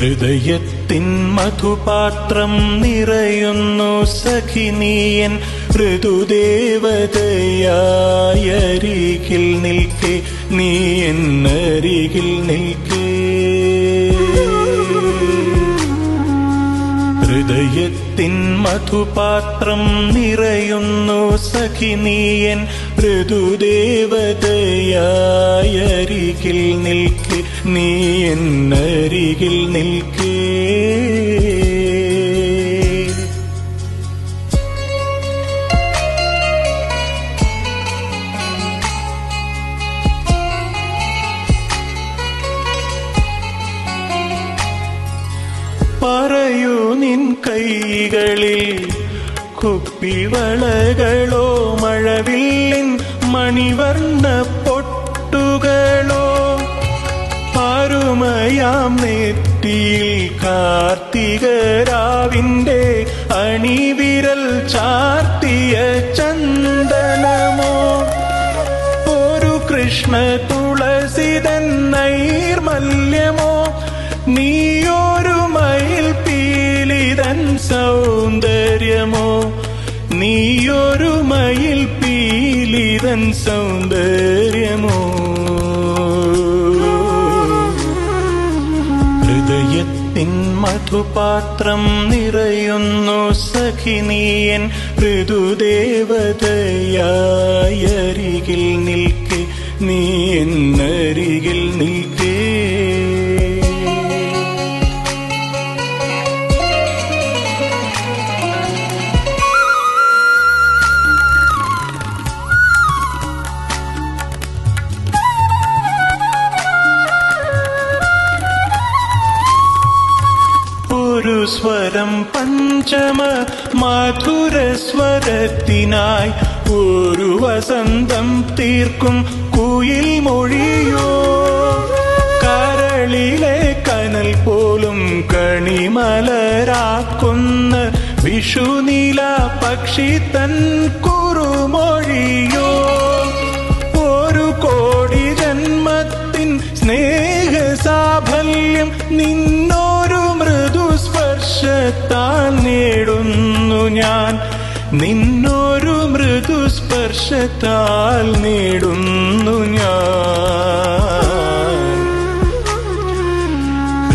ഹൃദയത്തിൻ മധുപാത്രം നിറയുന്നു സഖിനീയൻ ഋതുദേവതയായരികിൽ നിൽക്കെ നീ എന്നരികിൽ നിൽക്കേ. ഹൃദയത്തിൻ മധുപാത്രം നിറയുന്നു സഖിനീയൻ ഋതുദേവതയായരികിൽ നിൽക്കെ. നീ എന്നരികിൽ നിൽക്കേ. നിൻ കൈകളിൽ കുപ്പിവളകളോ മഴവില്ലിൻ മണിവർണ പൊട്ടുകളോ പാരുമയാം നെറ്റിയിൽ കാർത്തികരാവിന്റെ അണിവിരൽ ചാർത്തിയ ചന്ദനമോ? ഒരു കൃഷ്ണ തുളസിതൻ നൈർമല്യമോ? മയിൽ പീലിതൻ സൗന്ദര്യമോ? നീയൊരു മയിൽ പീലിതൻ സൗന്ദര്യമോ? ഹൃദയത്തിൻ മധുപാത്രം നിറയുന്നു സഖിനീയൻ ഋതുദേവതയായരികിൽ നിൽക്കെ നീ എന്നരികിൽ നിൽക്കേ. സ്വരം പഞ്ചമ മധുരസ്വരത്തിനായി ഒരു വസന്തം തീർക്കും കുയിൽ മൊഴിയോ. കരളിലെ കനൽ പോലും കണിമലരാക്കുന്ന വിഷുനീല പക്ഷി തൻ കുറുമൊഴിയോ. ഒരു കോടി ജന്മത്തിൻ സ്നേഹ സാഫല്യം നിന്നൊരു മൃദു സ്പർശത്താൽ നേടുന്നു ഞാൻ. നിന്നൊരു മൃദുസ്പർശത്താൽ നേടുന്നു ഞാൻ.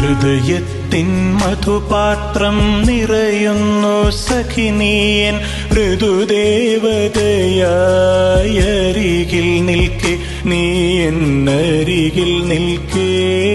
ഹൃദയത്തിൻ മധുപാത്രം നിറയുന്നു സഖിനീയൻ. മൃദുദേവതയായരികിൽ നിൽക്കെ നീ എന്നരികിൽ നിൽക്കേ.